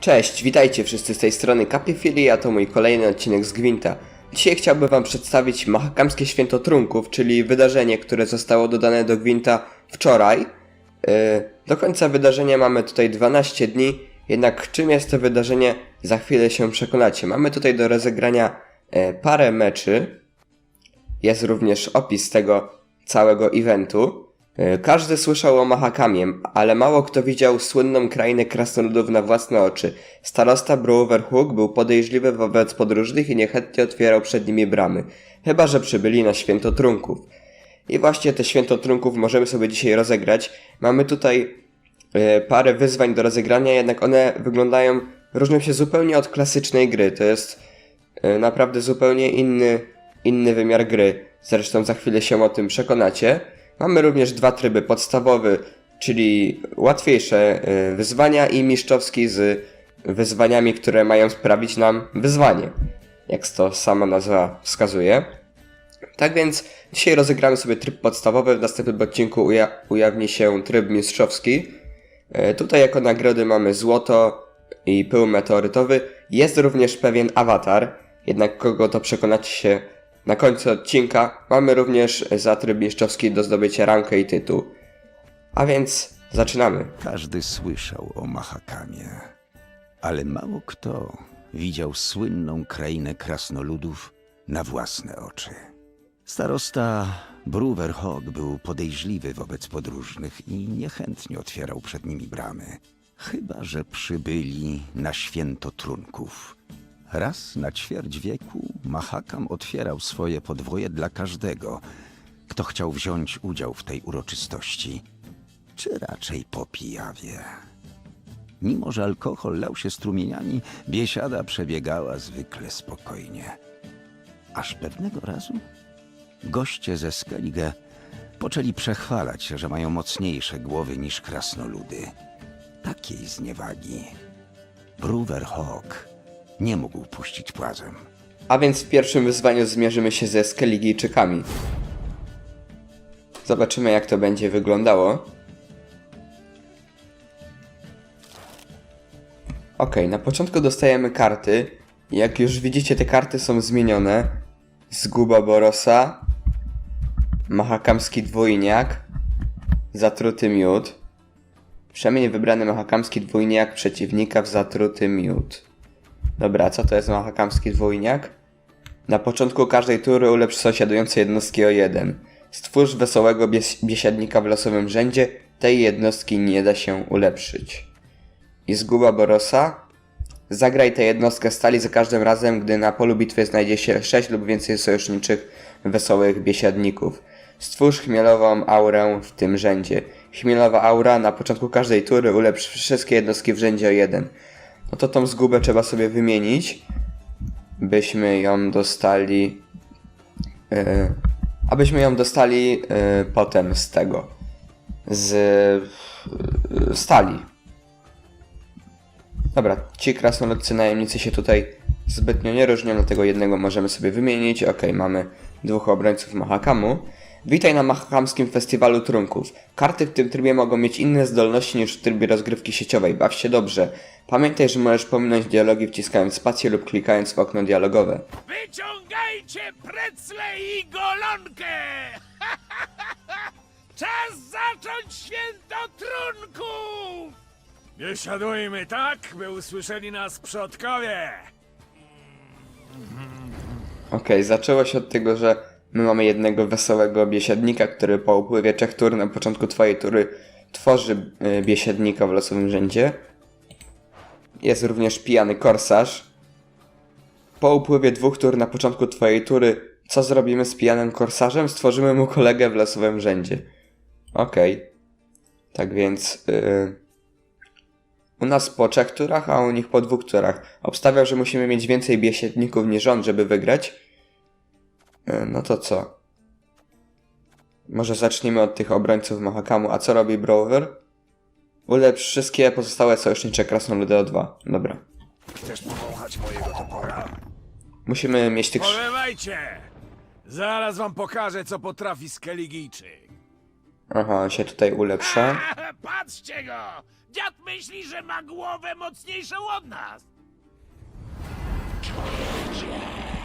Cześć, witajcie wszyscy z tej strony Capifili, a to mój kolejny odcinek z Gwinta. Dzisiaj chciałbym wam przedstawić Mahakamskie Święto Trunków, czyli wydarzenie, które zostało dodane do Gwinta wczoraj. Yy, do końca wydarzenia mamy tutaj 12 dni, jednak czym jest to wydarzenie za chwilę się przekonacie. Mamy tutaj do rozegrania e, parę meczy, jest również opis tego całego eventu. E, Każdy słyszał o Mahakamie, ale mało kto widział słynną krainę krasnoludów na własne oczy. Starosta Browerhook był podejrzliwy wobec podróżnych i niechętnie otwierał przed nimi bramy, chyba że przybyli na święto trunków. I właśnie te święto trunków możemy sobie dzisiaj rozegrać. Mamy tutaj e, parę wyzwań do rozegrania, jednak one wyglądają, różnią się zupełnie od klasycznej gry. To jest e, naprawdę zupełnie inny, inny wymiar gry. Zresztą za chwilę się o tym przekonacie. Mamy również dwa tryby. Podstawowy, czyli łatwiejsze e, wyzwania i mistrzowski z wyzwaniami, które mają sprawić nam wyzwanie. Jak to sama nazwa wskazuje. Tak więc dzisiaj rozegramy sobie tryb podstawowy, w następnym odcinku uja ujawni się tryb mistrzowski. E, Tutaj jako nagrody mamy złoto i pył meteorytowy. Jest również pewien awatar, jednak kogo to przekonacie się na końcu odcinka. Mamy również za tryb mistrzowski do zdobycia rankę i tytuł. A więc zaczynamy. Każdy słyszał o Mahakamie, ale mało kto widział słynną krainę krasnoludów na własne oczy. Starosta Bruverhog był podejrzliwy wobec podróżnych i niechętnie otwierał przed nimi bramy, chyba że przybyli na święto trunków. Raz na ćwierć wieku Mahakam otwierał swoje podwoje dla każdego, kto chciał wziąć udział w tej uroczystości czy raczej po pijawie. Mimo, że alkohol lał się strumieniami, biesiada przebiegała zwykle spokojnie. Aż pewnego razu goście ze Skellige poczęli przechwalać że mają mocniejsze głowy niż krasnoludy. Takiej zniewagi Bruverhawk nie mógł puścić płazem. A więc w pierwszym wyzwaniu zmierzymy się ze Skelligijczykami. Zobaczymy jak to będzie wyglądało. Ok, na początku dostajemy karty. Jak już widzicie, te karty są zmienione. Zguba Borosa, Mahakamski dwójniak, Zatruty miód. Przemień wybrany Mahakamski dwójniak przeciwnika w zatruty miód. Dobra, co to jest Mahakamski dwójniak? Na początku każdej tury ulepsz sąsiadujące jednostki o jeden. Stwórz wesołego bies- biesiadnika w losowym rzędzie, tej jednostki nie da się ulepszyć. I zguba Borosa? Zagraj tę jednostkę stali za każdym razem, gdy na polu bitwy znajdzie się 6 lub więcej sojuszniczych wesołych biesiadników. Stwórz chmielową aurę w tym rzędzie. Chmielowa aura na początku każdej tury ulepsz wszystkie jednostki w rzędzie o jeden. No to tą zgubę trzeba sobie wymienić, byśmy ją dostali, yy, abyśmy ją dostali yy, potem z tego, z yy, stali. Dobra, ci krasnoludcy najemnicy się tutaj zbytnio nie różnią, dlatego jednego możemy sobie wymienić. Ok, mamy dwóch obrońców Mahakamu. Witaj na Mahakamskim Festiwalu Trunków. Karty w tym trybie mogą mieć inne zdolności niż w trybie rozgrywki sieciowej. Baw się dobrze. Pamiętaj, że możesz pominąć dialogi wciskając spację lub klikając w okno dialogowe. Wyciągajcie precle i golonkę! Czas zacząć święto trunków! Biesiadujmy tak, by usłyszeli nas przodkowie! Okej, zaczęło się od tego, że my mamy jednego wesołego biesiadnika, który po upływie trzech tur na początku twojej tury tworzy y, biesiadnika w losowym rzędzie. Jest również pijany korsarz. Po upływie dwóch tur na początku twojej tury, co zrobimy z pijanym korsarzem? Stworzymy mu kolegę w losowym rzędzie. Okej. Tak więc... y, u nas po trzech turach, a u nich po dwóch turach. Obstawiał, że musimy mieć więcej biesiadników niż on, żeby wygrać. E, No to co? Może zacznijmy od tych obrońców Mahakamu. A co robi Brower? Ulepsz wszystkie pozostałe sojusznicze krasnoludy o 2. Dobra. Chcesz powąchać mojego topora? Musimy mieć tych... Polewajcie! Zaraz wam pokażę, co potrafi Skeligijczyk. Aha, on się tutaj ulepsza. Patrzcie go! Dziad myśli, że ma głowę mocniejszą od nas.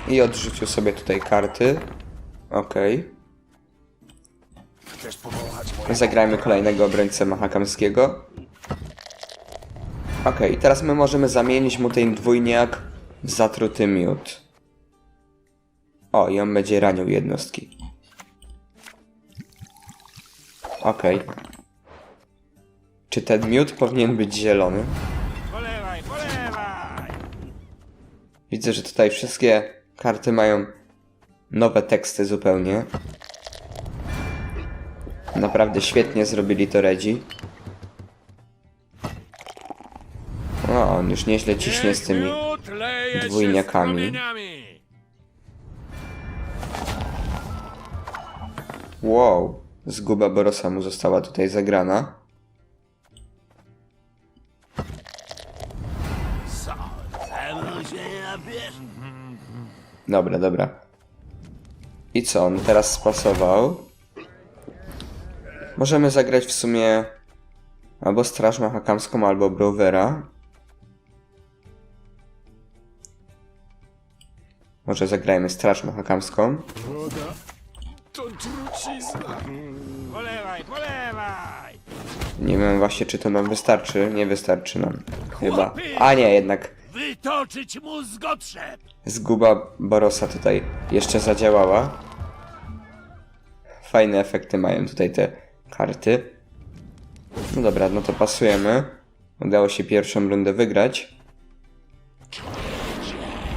I odrzucił sobie tutaj karty. Okej. Moje... Zagrajmy kolejnego obrońcę Mahakamskiego. Okej, teraz my możemy zamienić mu ten dwójniak w zatruty miód. O, i on będzie ranił jednostki. Okej. Czy ten miód powinien być zielony? Widzę, że tutaj wszystkie karty mają nowe teksty zupełnie. Naprawdę świetnie zrobili to Redzi. O, on już nieźle ciśnie z tymi. dwójniakami. Wow, zguba Borosa mu została tutaj zagrana. Dobra, dobra. I co, on teraz spasował? Możemy zagrać w sumie albo Straż Mahakamską, albo Browera. Może zagrajmy Straż Mahakamską. Woda to trucizna. Polewaj, polewaj! Nie wiem właśnie, czy to nam wystarczy. Nie wystarczy nam. Chyba. A nie, jednak Wytoczyć mu zgotrzeb! zguba Borosa tutaj jeszcze zadziałała. Fajne efekty mają tutaj te karty. No dobra, no to pasujemy. Udało się pierwszą rundę wygrać.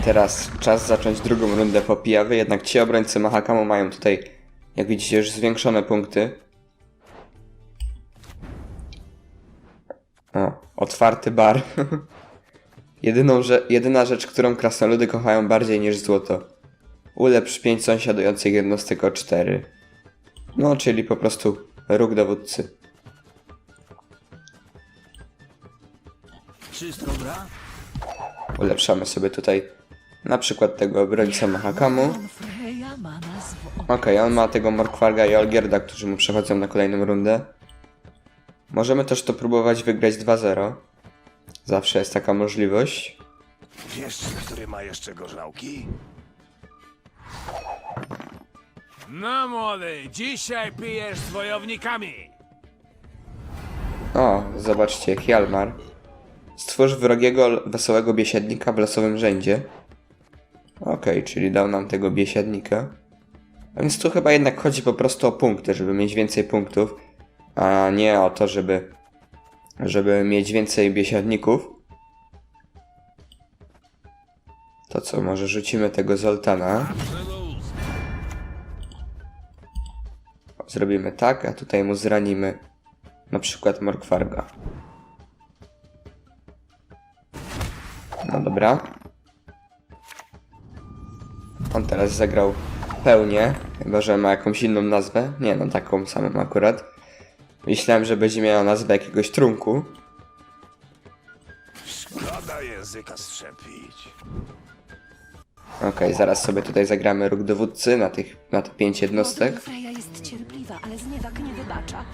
Teraz czas zacząć drugą rundę po pijawy, jednak ci obrońcy Mahakamu mają tutaj, jak widzicie, już zwiększone punkty. O, otwarty bar. Jedyną, że, jedyna rzecz, którą krasnoludy kochają bardziej niż złoto. Ulepsz 5 sąsiadujących jednostek o 4. No, czyli po prostu róg dowódcy. Wszystko gra? Ulepszamy sobie tutaj na przykład tego obrońcę Mahakamu. Okej, on ma tego Morkwarga i Olgierda, którzy mu przechodzą na kolejną rundę. Możemy też to próbować wygrać 2-0. Zawsze jest taka możliwość. Wiesz, który ma jeszcze gorzałki? No młody, dzisiaj pijesz z wojownikami. O, zobaczcie, Hjalmar. Stwórz wrogiego, wesołego biesiadnika w losowym rzędzie. Okej, czyli dał nam tego biesiadnika. A więc tu chyba jednak chodzi po prostu o punkty, żeby mieć więcej punktów, a nie o to, żeby, żeby mieć więcej biesiadników. To co, może rzucimy tego Zoltana. Zrobimy tak, a tutaj mu zranimy na przykład Morkwarga. No dobra. On teraz zagrał pełnię, chyba że ma jakąś inną nazwę. Nie, no taką samą akurat. Myślałem, że będzie miała nazwę jakiegoś trunku. Szkoda języka strzepić. Okej, zaraz sobie tutaj zagramy róg dowódcy na tych, na te pięć jednostek. Jest cierpliwa, ale nie wybacza.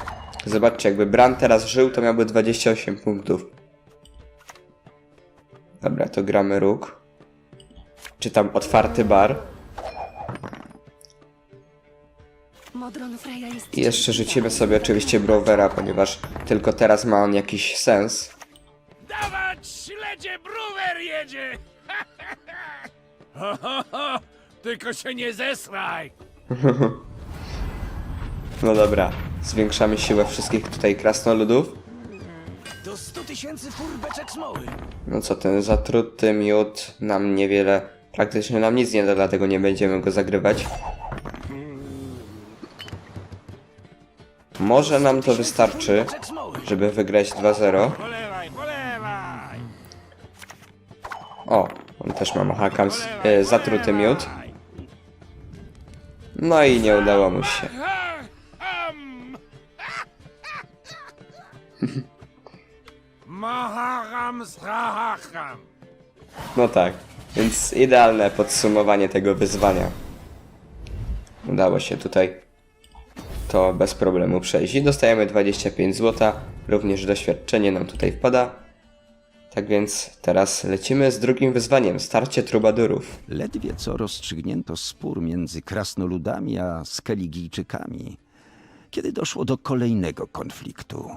Zobaczcie, jakby Bran teraz żył, to miałby 28 punktów. Dobra, to gramy róg. Czy tam otwarty bar. I jeszcze rzucimy sobie oczywiście Browera, ponieważ tylko teraz ma on jakiś sens. Dawać śledzie, bruwer jedzie! ho, ho, ho, tylko się nie zesraj! No dobra, zwiększamy siłę wszystkich tutaj krasnoludów. Do 100 tysięcy furbeczek smoły. No co, ten zatruty miód nam niewiele, praktycznie nam nic nie da, dlatego nie będziemy go zagrywać. Może nam to wystarczy, żeby wygrać 2-0. Polewaj, polewaj! O, on też ma mahakam, e, zatruty miód. No i nie udało mu się. No tak, więc idealne podsumowanie tego wyzwania. Udało się tutaj to bez problemu przejść i dostajemy 25 zł również doświadczenie nam tutaj wpada. Tak więc teraz lecimy z drugim wyzwaniem, starcie trubadurów. Ledwie co rozstrzygnięto spór między krasnoludami a skeligijczykami, kiedy doszło do kolejnego konfliktu.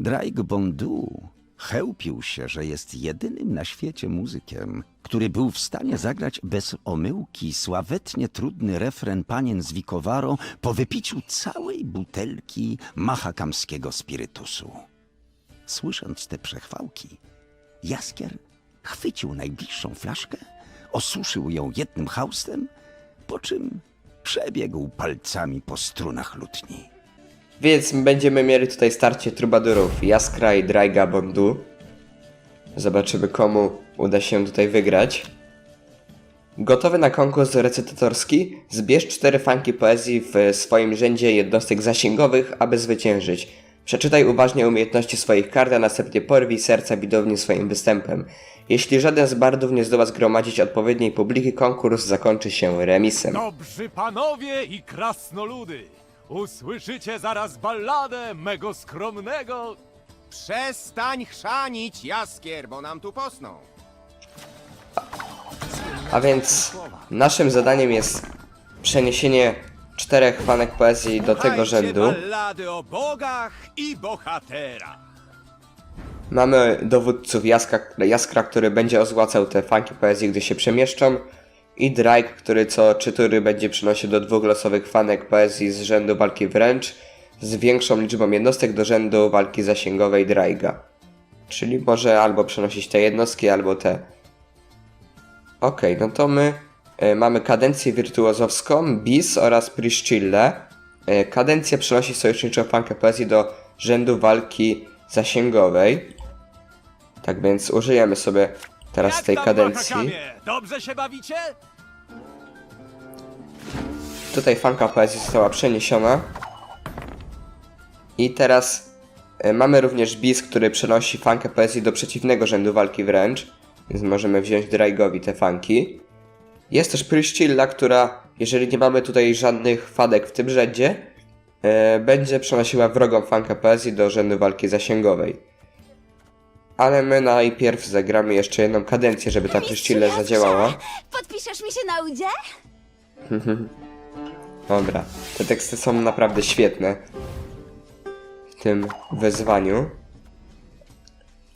Draig Bondu chełpił się, że jest jedynym na świecie muzykiem, który był w stanie zagrać bez omyłki sławetnie trudny refren panien z Wikowarą po wypiciu całej butelki mahakamskiego spirytusu. Słysząc te przechwałki, Jaskier chwycił najbliższą flaszkę, osuszył ją jednym haustem, po czym przebiegł palcami po strunach lutni. Więc będziemy mieli tutaj starcie trubadurów Jaskra i Draiga Bondu. Zobaczymy komu uda się tutaj wygrać. Gotowy na konkurs recytatorski? Zbierz cztery fanki poezji w swoim rzędzie jednostek zasięgowych, aby zwyciężyć. Przeczytaj uważnie umiejętności swoich kart, a następnie porwij serca widowni swoim występem. Jeśli żaden z bardów nie zdoła zgromadzić odpowiedniej publiki, konkurs zakończy się remisem. Dobrzy panowie i krasnoludy, usłyszycie zaraz balladę mego skromnego... Przestań chrzanić, Jaskier, bo nam tu posną. A więc naszym zadaniem jest przeniesienie czterech fanek poezji do tego rzędu. ballady o bogach i bohaterach. Mamy dowódców Jaskra, Jaskra, który będzie ozłacał te fanki poezji, gdy się przemieszczą. I Drake, który co trzy tury będzie przynosił do dwóch losowych fanek poezji z rzędu walki wręcz z większą liczbą jednostek do rzędu walki zasięgowej Draiga. Czyli może albo przenosić te jednostki, albo te. Okej, no to my e, mamy kadencję wirtuozowską, bis oraz Priscille. E, kadencja przenosi sojuszniczą fankę poezji do rzędu walki zasięgowej. Tak więc użyjemy sobie teraz Jak tej kadencji. Dobrze się bawicie? Tutaj fanka poezji została przeniesiona. I teraz e, mamy również bis, który przenosi fankę poezji do przeciwnego rzędu walki wręcz. Więc możemy wziąć Draigowi te fanki. Jest też Priscilla, która, jeżeli nie mamy tutaj żadnych fadek w tym rzędzie, e, będzie przenosiła wrogą fankę poezji do rzędu walki zasięgowej. Ale my najpierw zagramy jeszcze jedną kadencję, żeby ta Priscilla zadziałała. Podpiszesz mi się na udzie? Dobra, te teksty są naprawdę świetne w tym wyzwaniu.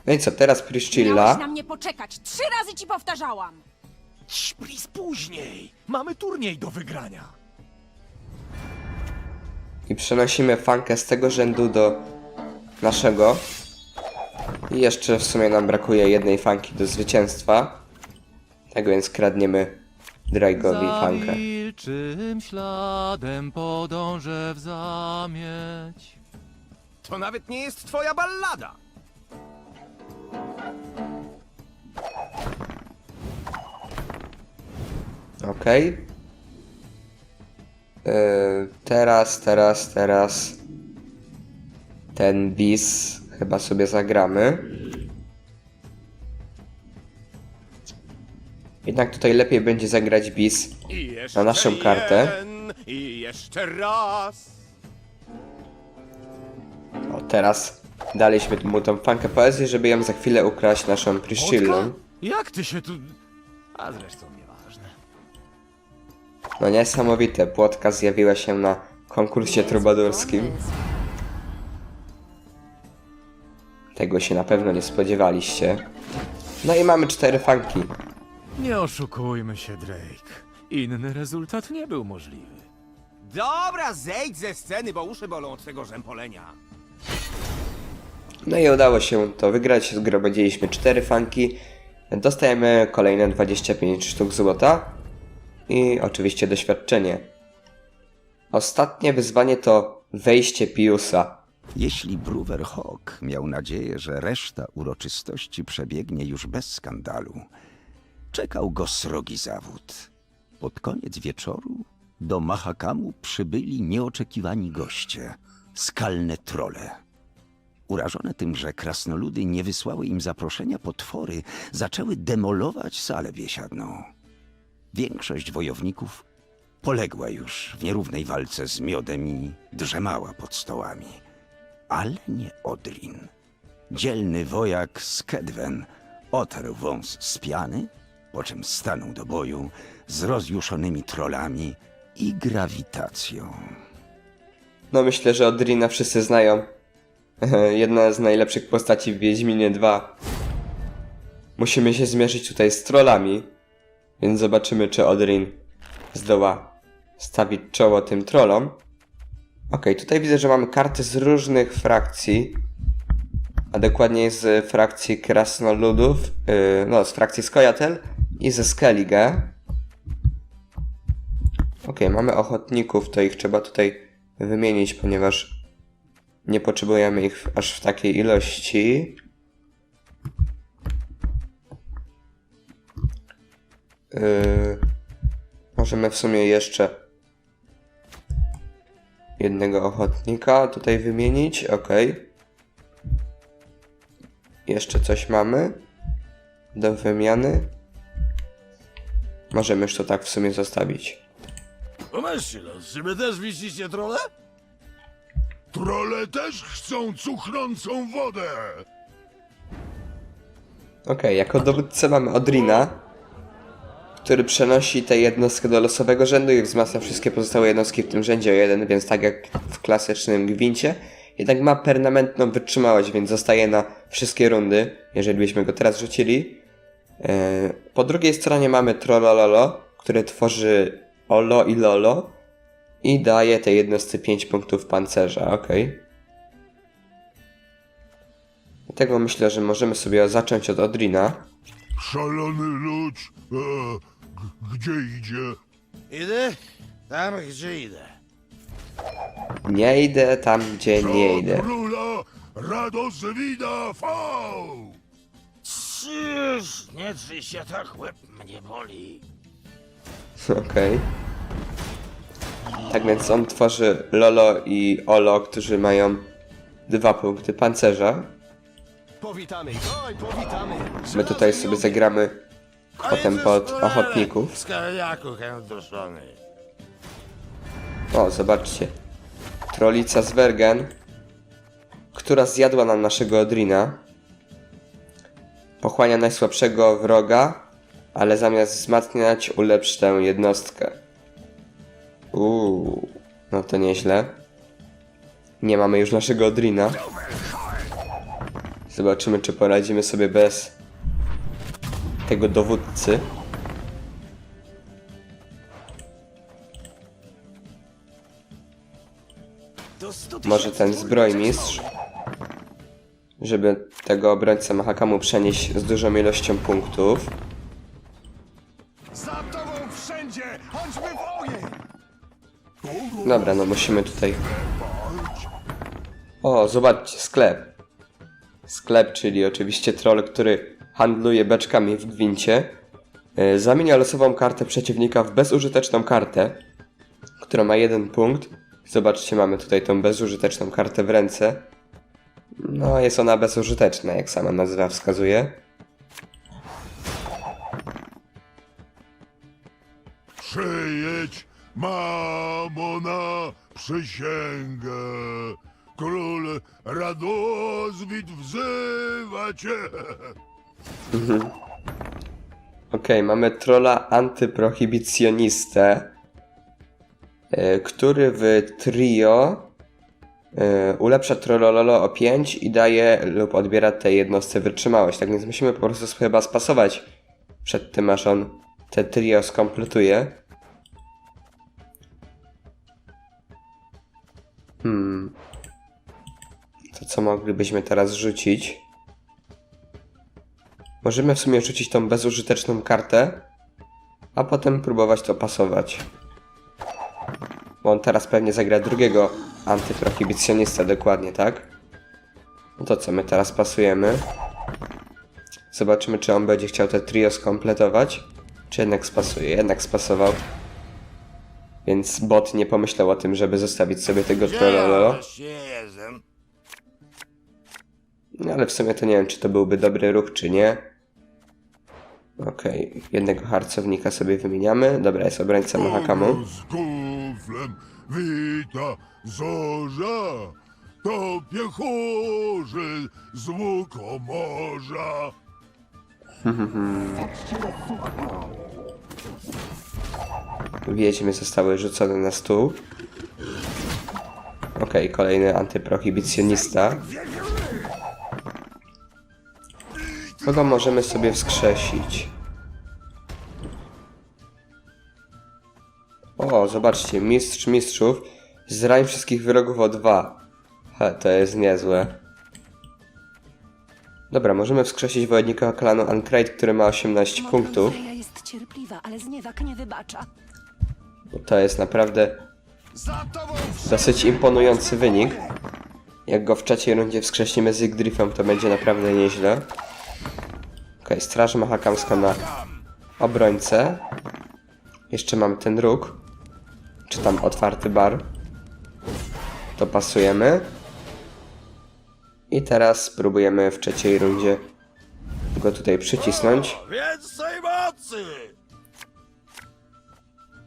No i co, teraz Priscilla. Miałeś na mnie poczekać. Trzy razy ci powtarzałam. Śpris później. Mamy turniej do wygrania. I przenosimy fankę z tego rzędu do naszego. I jeszcze w sumie nam brakuje jednej fanki do zwycięstwa. Tak więc kradniemy Draigowi fankę. wilczym śladem podążę w zamieć. To nawet nie jest twoja ballada. Okej. Yy, teraz, teraz, teraz. Ten bis chyba sobie zagramy. Jednak tutaj lepiej będzie zagrać bis na naszą kartę. I jeszcze raz. O, teraz daliśmy mu tą fankę poezji, żeby ją za chwilę ukraść naszą Priscillą. Wodka? Jak ty się tu... A zresztą nieważne. No niesamowite, płotka zjawiła się na konkursie trubadurskim. Tego się na pewno nie spodziewaliście. No i mamy cztery fanki. Nie oszukujmy się, Drake. Inny rezultat nie był możliwy. Dobra, zejdź ze sceny, bo uszy bolą od tego rzępolenia. No i udało się to wygrać. Zgromadziliśmy cztery fanki. Dostajemy kolejne 25 sztuk złota. I oczywiście doświadczenie. Ostatnie wyzwanie to wejście Piusa. Jeśli Bruwer Hawk miał nadzieję, że reszta uroczystości przebiegnie już bez skandalu, czekał go srogi zawód. Pod koniec wieczoru do Mahakamu przybyli nieoczekiwani goście skalne trole. Urażone tym, że krasnoludy nie wysłały im zaproszenia, potwory zaczęły demolować salę biesiadną. Większość wojowników poległa już w nierównej walce z miodem i drzemała pod stołami ale nie Odrin. Dzielny wojak z Kedwen otarł wąs z piany, po czym stanął do boju z rozjuszonymi trollami i grawitacją. No myślę, że Odrina wszyscy znają. Jedna z najlepszych postaci w Wiedźminie 2. Musimy się zmierzyć tutaj z trollami, więc zobaczymy, czy Odrin zdoła stawić czoło tym trollom. Okej, tutaj widzę, że mamy karty z różnych frakcji, a dokładniej z frakcji Krasnoludów, yy, no z frakcji Skojatel i ze Skellige. Okej, mamy ochotników, to ich trzeba tutaj wymienić, ponieważ nie potrzebujemy ich aż w takiej ilości. Yy, możemy w sumie jeszcze jednego ochotnika tutaj wymienić, ok. Jeszcze coś mamy do wymiany. Możemy już to tak w sumie zostawić. Pomyślcie czy wy też widzicie trole? Trole też chcą cuchnącą wodę. Okej, jako dowódcę mamy Odrina, który przenosi tę jednostkę do losowego rzędu i wzmacnia wszystkie pozostałe jednostki w tym rzędzie o jeden, więc tak jak w klasycznym gwincie. Jednak ma permanentną wytrzymałość, więc zostaje na wszystkie rundy, jeżeli byśmy go teraz rzucili. E, Po drugiej stronie mamy Trollololo, który tworzy Olo i Lolo i daje tej jednostce 5 punktów pancerza, okej. Dlatego myślę, że możemy sobie zacząć od Odrina. Szalony lud. Gdzie idzie? Idę? Tam, gdzie idę. Nie idę tam, gdzie nie idę. Króla Radoswida V! Czyż, nie drzyj się tak, łeb mnie boli. Okej. Tak więc on tworzy Lolo i Olo, którzy mają dwa punkty pancerza. Powitamy ich. Oj, powitamy. My tutaj sobie zagramy potem pod ochotników. O, zobaczcie. Trolica z Wergen, która zjadła nam naszego Odrina. Pochłania najsłabszego wroga, ale zamiast wzmacniać ulepsz tę jednostkę. Uuu, no to nieźle. Nie mamy już naszego Odrina. Zobaczymy, czy poradzimy sobie bez tego dowódcy. Może ten zbrojmistrz, żeby tego obrońcę Mahakamu przenieść z dużą ilością punktów. Dobra, no musimy tutaj... O, zobaczcie, sklep. Sklep, czyli oczywiście troll, który handluje beczkami w gwincie. Yy, Zamienia losową kartę przeciwnika w bezużyteczną kartę, która ma jeden punkt. Zobaczcie, mamy tutaj tą bezużyteczną kartę w ręce. No, jest ona bezużyteczna, jak sama nazwa wskazuje. Przyjedź, mamo, na przysięgę. Król Radoswid wzywa cię. Okej, mamy trolla antyprohibicjonistę, e, który w trio e, ulepsza trollololo o 5 i daje lub odbiera tej jednostce wytrzymałość. Tak więc musimy po prostu chyba spasować przed tym, aż on te trio skompletuje. Hmm. To co moglibyśmy teraz rzucić? Możemy w sumie rzucić tą bezużyteczną kartę, a potem próbować to pasować. Bo on teraz pewnie zagra drugiego antyprohibicjonista dokładnie, tak? No to co, my teraz pasujemy. Zobaczymy, czy on będzie chciał te trio skompletować, czy jednak spasuje. Jednak spasował. Więc bot nie pomyślał o tym, żeby zostawić sobie tego jestem? No ale w sumie to nie wiem, czy to byłby dobry ruch, czy nie. Okej, jednego harcownika sobie wymieniamy. Dobra, jest obrońca Mahakamu. Z kuflem wita zorza. to z łukomorza. Wiedźmy zostały rzucone na stół. Okej, kolejny antyprohibicjonista. Kogo możemy sobie wskrzesić? O, zobaczcie, mistrz mistrzów. Zrań wszystkich wrogów o dwa. He, to jest niezłe. Dobra, możemy wskrzesić wojownika klanu Ankreid, który ma 18 Modron punktów. Freya jest cierpliwa, ale zniewak nie wybacza. To jest naprawdę dosyć imponujący wynik. Jak go w trzeciej rundzie wskrzesimy z Yggdrafem, to będzie naprawdę nieźle. Okej, Straż Mahakamska na obrońcę. Jeszcze mamy ten róg. Czy tam otwarty bar. To pasujemy. I teraz spróbujemy w trzeciej rundzie go tutaj przycisnąć. Więcej mocy!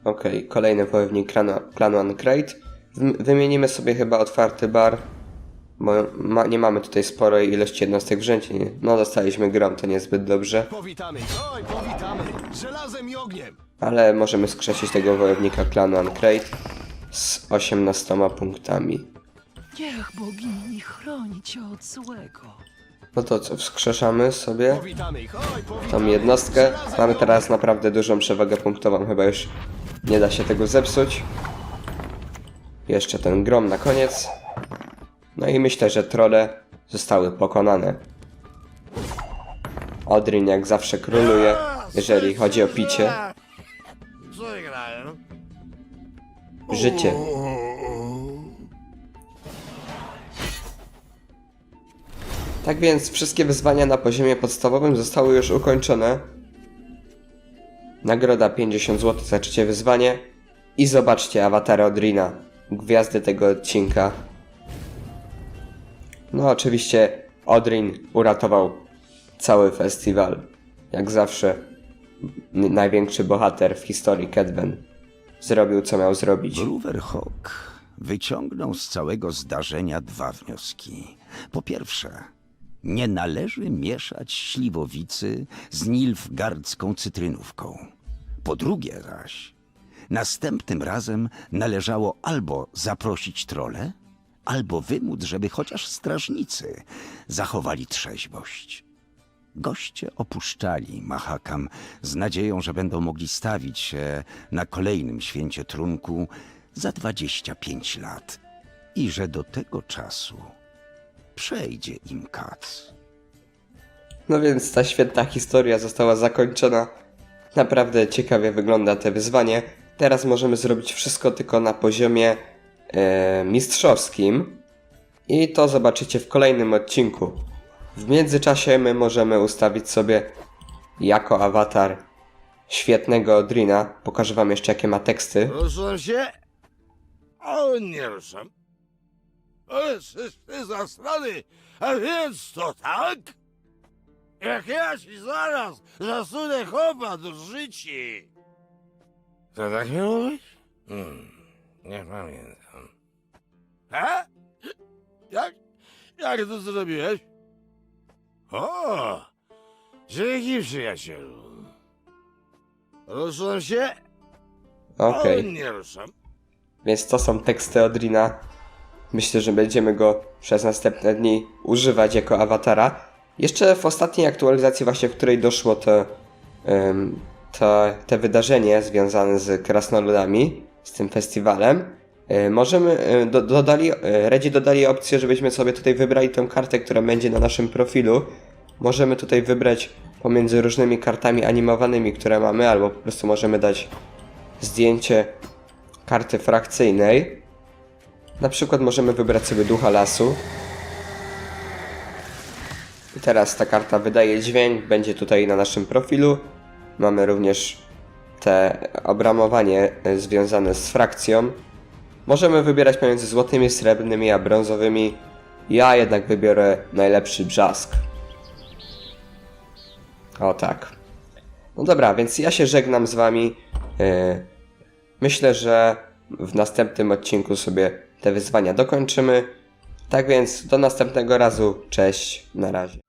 Okej, kolejny wojownik klanu, klanu Uncrate. Wym- Wymienimy sobie chyba otwarty bar, bo ma, nie mamy tutaj sporej ilości jednostek w rzędzie. nie? No, dostaliśmy grom, to niezbyt dobrze, Powitamy, oj, powitamy, żelazem i ogniem. ale możemy skrzesić tego wojownika klanu Uncrate z 18 punktami. Niech bogini chroni cię od złego. No to co, wskrzeszamy sobie Powitamy ich, oj, powitamy. tą jednostkę. Mamy teraz naprawdę dużą przewagę punktową, chyba już nie da się tego zepsuć. Jeszcze ten grom na koniec. No i myślę, że trole zostały pokonane. Odrin jak zawsze króluje, jeżeli chodzi o picie. Życie. Tak więc wszystkie wyzwania na poziomie podstawowym zostały już ukończone. Nagroda 50 zł za trzecie wyzwanie. I zobaczcie awatary Odrina, gwiazdy tego odcinka. No oczywiście Odrin uratował cały festiwal. Jak zawsze największy bohater w historii Kedwen. Zrobił co miał zrobić. Bruverhawk wyciągnął z całego zdarzenia dwa wnioski. Po pierwsze, nie należy mieszać śliwowicy z nilfgardzką cytrynówką. Po drugie zaś, następnym razem należało albo zaprosić trole, albo wymóc, żeby chociaż strażnicy zachowali trzeźwość. Goście opuszczali Mahakam z nadzieją, że będą mogli stawić się na kolejnym święcie trunku za 25 lat i że do tego czasu przejdzie im kac. No więc ta świetna historia została zakończona. Naprawdę ciekawie wygląda te wyzwanie. Teraz możemy zrobić wszystko tylko na poziomie mistrzowskim. I to zobaczycie w kolejnym odcinku. W międzyczasie my możemy ustawić sobie jako awatar świetnego Odrina. Pokażę wam jeszcze jakie ma teksty. Ruszam się? O, nie ruszam. Ale ty zasrany, a więc to tak? Jak ja ci zaraz zasunę chopa do życi. To tak miało być? Hmm, nie pamiętam. A? Jak? Jak to zrobiłeś? O! Dzięki przyjacielu. Ruszam się? Okej. Nie ruszam. Więc to są teksty Odrina. Myślę, że będziemy go przez następne dni używać jako awatara. Jeszcze w ostatniej aktualizacji, właśnie w której doszło to, em, to te wydarzenie związane z krasnoludami, z tym festiwalem, możemy, e, do, dodali, e, Redzi dodali opcję, żebyśmy sobie tutaj wybrali tę kartę, która będzie na naszym profilu. Możemy tutaj wybrać pomiędzy różnymi kartami animowanymi, które mamy, albo po prostu możemy dać zdjęcie karty frakcyjnej. Na przykład możemy wybrać sobie ducha lasu. I teraz ta karta wydaje dźwięk, będzie tutaj na naszym profilu. Mamy również te obramowanie e, związane z frakcją. Możemy wybierać pomiędzy złotymi, srebrnymi a brązowymi. Ja jednak wybiorę najlepszy brzask. O tak. No dobra, więc ja się żegnam z wami. Yy, Myślę, że w następnym odcinku sobie te wyzwania dokończymy. Tak więc do następnego razu. Cześć, na razie.